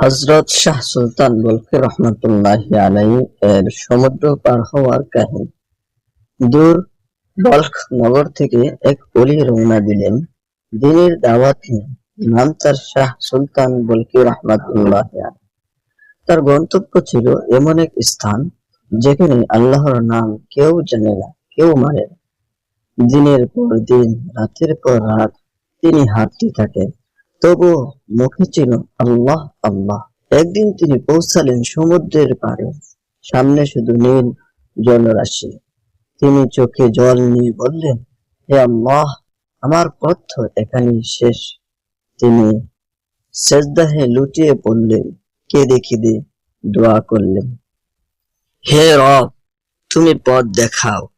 হজরত শাহ সুলতান বলকে রহমতুল্লাহ আলাই এর সমুদ্র পার হওয়ার কাহিনী। দূর বলখ নগর থেকে এক অলি রওনা দিলেন। দিনের দাওয়াত নাম তার শাহ সুলতান বলকি রহমতুল্লাহ তার গন্তব্য ছিল এমন এক স্থান যেখানে আল্লাহর নাম কেউ জানে না, কেউ মানে না। দিনের পর দিন, রাতের পর রাত তিনি হাঁটতে থাকেন। তবুও মুখে ছিল আল্লাহ আল্লাহ। একদিন তিনি পৌঁছালেন সমুদ্রের পাড়ে। সামনে শুধু নীল জলরাশি। তিনি চোখে জল নিয়ে বললেন, হে আল্লাহ, আমার পথ এখানেই শেষ। তিনি সেজদাহে লুটিয়ে পড়লেন। কেঁদে কেঁদে দোয়া করলেন। হে রব, তুমি পথ দেখাও।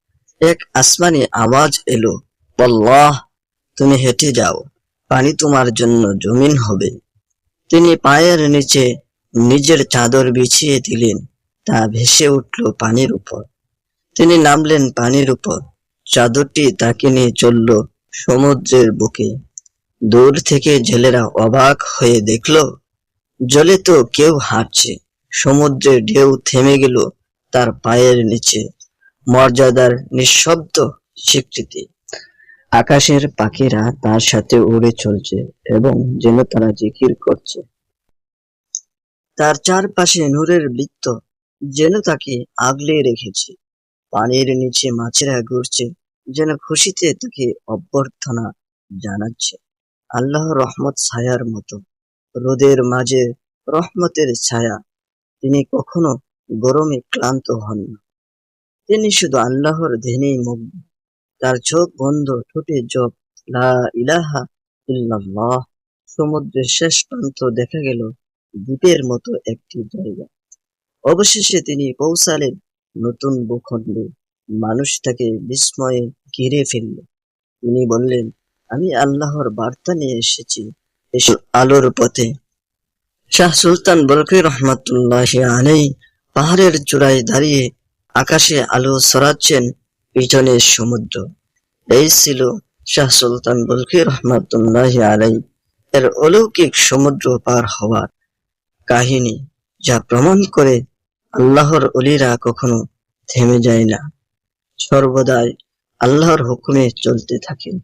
এক আসমানি আওয়াজ এলো। আল্লাহ তুমি হেঁটে যাও। পানি তোমার জন্য জমিন হবে। তিনি পায়ের নিচে নিজের চাদর বিছিয়ে দিলেন, তা ভেসে উঠল পানির উপর। তিনি নামলেন পানির উপর। চাদরটি তাকে নিয়ে চলল সমুদ্রের বুকে। দূর থেকে জেলেরা অবাক হয়ে দেখল, জলে তো কেউ হাঁটছে। সমুদ্রের ঢেউ থেমে গেল তার পায়ের নিচে। মর্যাদার নিঃশব্দ স্বীকৃতি। আকাশের পাখিরা তার সাথে উড়ে চলছে এবং যেন তারা জিকির করছে। তার চারপাশে নূরের বৃত্ত যেন তাকে আগলে রেখেছে। পানির নিচে মাছেরা ঘুরছে যেন খুশিতে তাকে অভ্যর্থনা জানাচ্ছে। আল্লাহ রহমত ছায়ার মতো, রোদের মাঝে রহমতের ছায়া। তিনি কখনো গরমে ক্লান্ত হন না। তিনি শুধু আল্লাহর ধ্যানেই মুগ্ধ। তার চোখ বন্ধ, ঠোঁটে জপ লা ইলাহা ইল্লাল্লাহ। সমুদ্রের শেষ প্রান্ত দেখা গেল দ্বীপের মতো একটি জায়গা। অবশেষে তিনি পৌঁছালেন নতুন ভূখণ্ডে। মানুষ তাকে বিস্ময়ে ঘিরে ফেলল। তিনি বললেন, আমি আল্লাহর বার্তা নিয়ে এসেছি। এসো আলোর পথে। শাহ সুলতান বলকে রহমতুল্লাহ আলাই পাহাড়ের চূড়ায় দাঁড়িয়ে আকাশে আলো ছড়াচ্ছেন পিছনে সমুদ্র। এই ছিল শাহ সুলতান বলকে রহমাতুল্লাহ আলাই এর অলৌকিক সমুদ্র পার হওয়ার কাহিনী যা প্রমাণ করে আল্লাহর অলিরা কখনো থেমে যায় না। সর্বদাই আল্লাহর হুকুমে চলতে থাকেন।